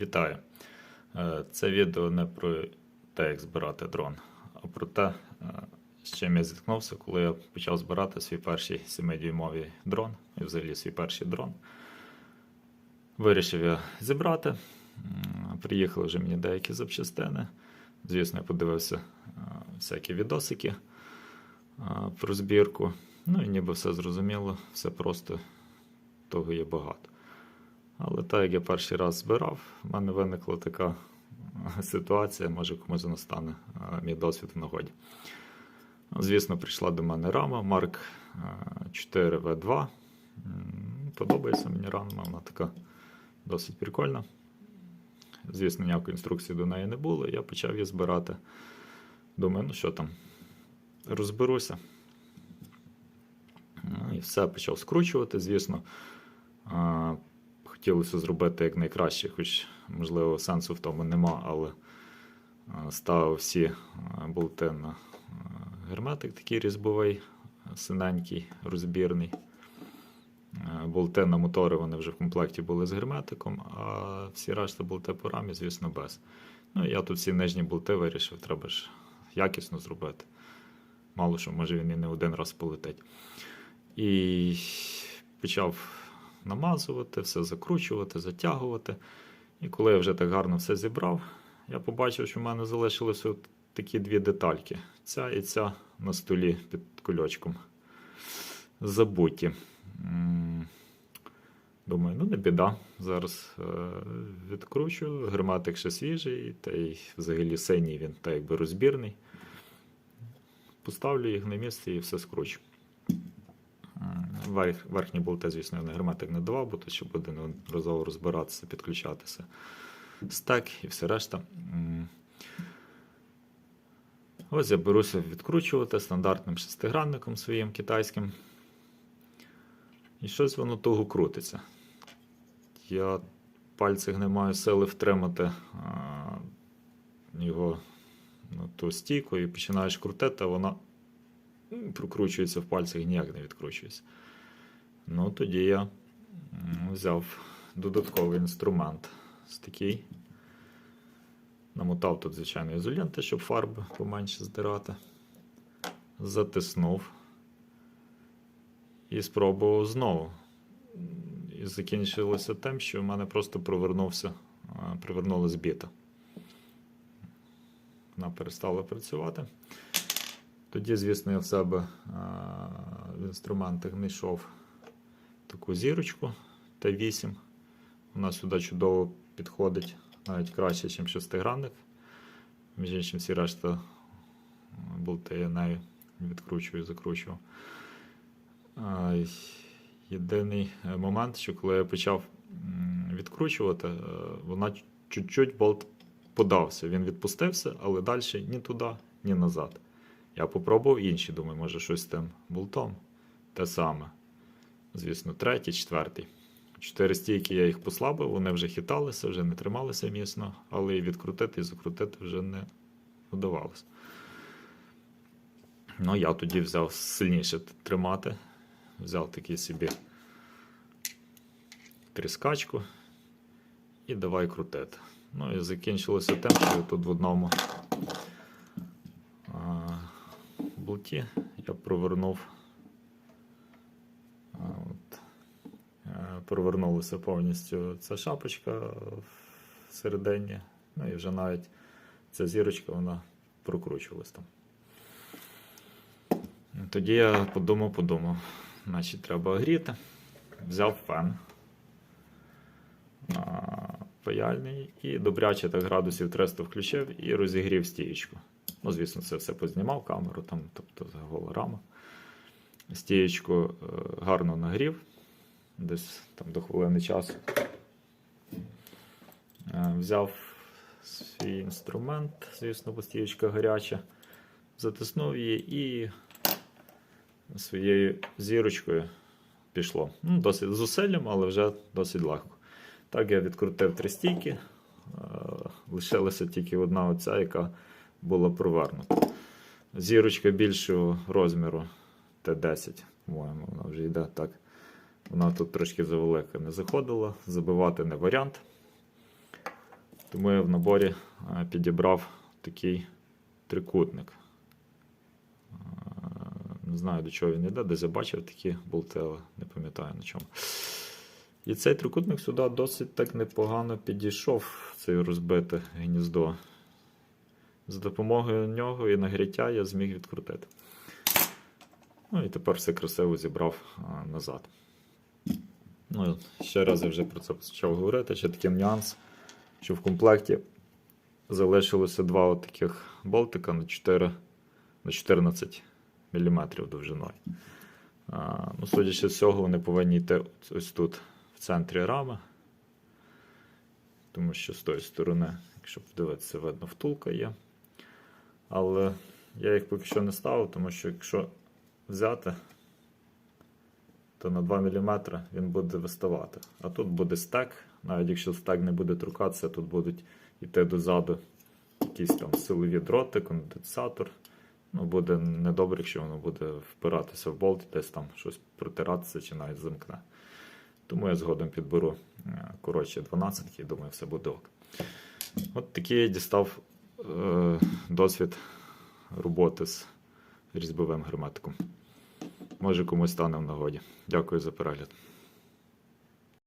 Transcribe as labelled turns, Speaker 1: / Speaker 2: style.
Speaker 1: Вітаю! Е, Це відео не про те, як збирати дрон, а про те, е, з чим я зіткнувся, коли я почав збирати свій перший 7-дюймовий дрон і взагалі свій перший дрон. Вирішив я зібрати. Приїхали вже мені деякі запчастини. Звісно, я подивився е, всякі відосики про збірку. Ну і ніби все зрозуміло, все просто того є багато. Але так як я перший раз збирав, в мене виникла така е, ситуація, може комусь вона стане е, мій досвід в нагоді. Звісно, прийшла до мене рама Mark 4 V2. Подобається мені рама, вона така досить прикольна. Звісно, ніякої інструкції до неї не було. Я почав її збирати. Думаю, ну що там, розберуся. Ну, і все почав скручувати. Звісно, а, хотілося зробити як найкраще, хоч, можливо, сенсу в тому нема, але ставив всі а, болти на герметик такий різьбовий, синенький, розбірний. Е, Болти на мотори вони вже в комплекті були з герметиком, а всі решта болти по рамі, звісно, без. Ну, я тут всі нижні болти вирішив, треба ж якісно зробити. Мало що, може він і не один раз полетить. І почав намазувати, все закручувати, затягувати. І коли я вже так гарно все зібрав, я побачив, що в мене залишилися такі дві детальки: ця і ця на столі під кульочком. Забуті. Думаю, ну не біда. Зараз е, відкручу. Герметик ще свіжий, та й взагалі синій він та якби розбірний. Поставлю їх на місце і все скручу. М, Верх, верхні болти, звісно, я герметик не давав, бо то ще буде неодноразово розбиратися, підключатися. Стек і все решта. Ось я беруся відкручувати стандартним шестигранником своїм китайським. І щось воно туго крутиться. Я пальцях не маю сили втримати його ну, ту стійку і починаєш крутити, а вона прокручується в пальцях і ніяк не відкручується. Ну, тоді я взяв додатковий інструмент. Ось такий. Намотав тут, звичайно, ізоленти, щоб фарби поменше здирати. Затиснув. І спробував знову. І закінчилося тим, що в мене просто провернувся, а, привернула збіта. Вона перестала працювати. Тоді, звісно, я в себе в інструментах знайшов таку зірочку Т8. Вона сюди чудово підходить, навіть краще, ніж шестигранник. Між іншим, всі решта болти я нею відкручую і закручував. Єдиний момент, що коли я почав відкручувати, е, вона чуть-чуть болт подався. Він відпустився, але далі ні туди, ні назад. Я попробував інші, думаю, може щось з тим болтом. Те саме. Звісно, третій, четвертий. Чотири стійки я їх послабив, вони вже хиталися, вже не трималися міцно, але і відкрутити і закрутити вже не вдавалося. Ну, я тоді взяв сильніше тримати. Взяв такий собі тріскачку і давай крутити. Ну і закінчилося тим, що тут в одному а, болті я провернув. А, от, е, провернулася повністю ця шапочка всередині. Ну і вже навіть ця зірочка вона прокручувалась там. Тоді я подумав, подумав. Значить, треба гріти. Взяв фен паяльний і добряче так градусів 300 включив і розігрів стієчку. Ну, звісно, це все познімав камеру, там, тобто гола рама. Стієчку е, гарно нагрів, десь там до хвилини часу. Е, взяв свій інструмент, звісно, бо гаряча, затиснув її і своєю зірочкою пішло. Ну, досить зусиллям, але вже досить легко. Так я відкрутив три стійки. Е, Лишилася тільки одна оця, яка була провернута. Зірочка більшого розміру Т10, по-моєму, вона вже йде так. Вона тут трошки завелика не заходила, забивати не варіант. Тому я в наборі е, підібрав такий трикутник. Е, Не знаю, до чого він йде, десь я бачив такі болти, але не пам'ятаю на чому. І цей трикутник сюди досить так непогано підійшов, це розбите гніздо. За допомогою нього і нагріття я зміг відкрутити. Ну і тепер все красиво зібрав назад. Ну, ще раз я вже про це почав говорити. Ще такий нюанс, що в комплекті залишилося два от таких болтика на 4 на 14 мм довжиною. А, ну, судячи з цього, вони повинні йти ось тут, в центрі рами. Тому що з тої сторони, якщо подивитися, видно, втулка є. Але я їх поки що не ставив, тому що якщо взяти, то на 2 мм він буде виставати. А тут буде стек, навіть якщо стек не буде трукатися, тут будуть йти дозаду якісь там силові дроти, конденсатор. Ну, буде недобре, якщо воно буде впиратися в болт, десь там щось протиратися чи навіть замкне. Тому я згодом підберу е, коротше 12 і думаю, все буде ок. От такий я дістав е, досвід роботи з різьбовим герметиком. Може комусь стане в нагоді. Дякую за перегляд.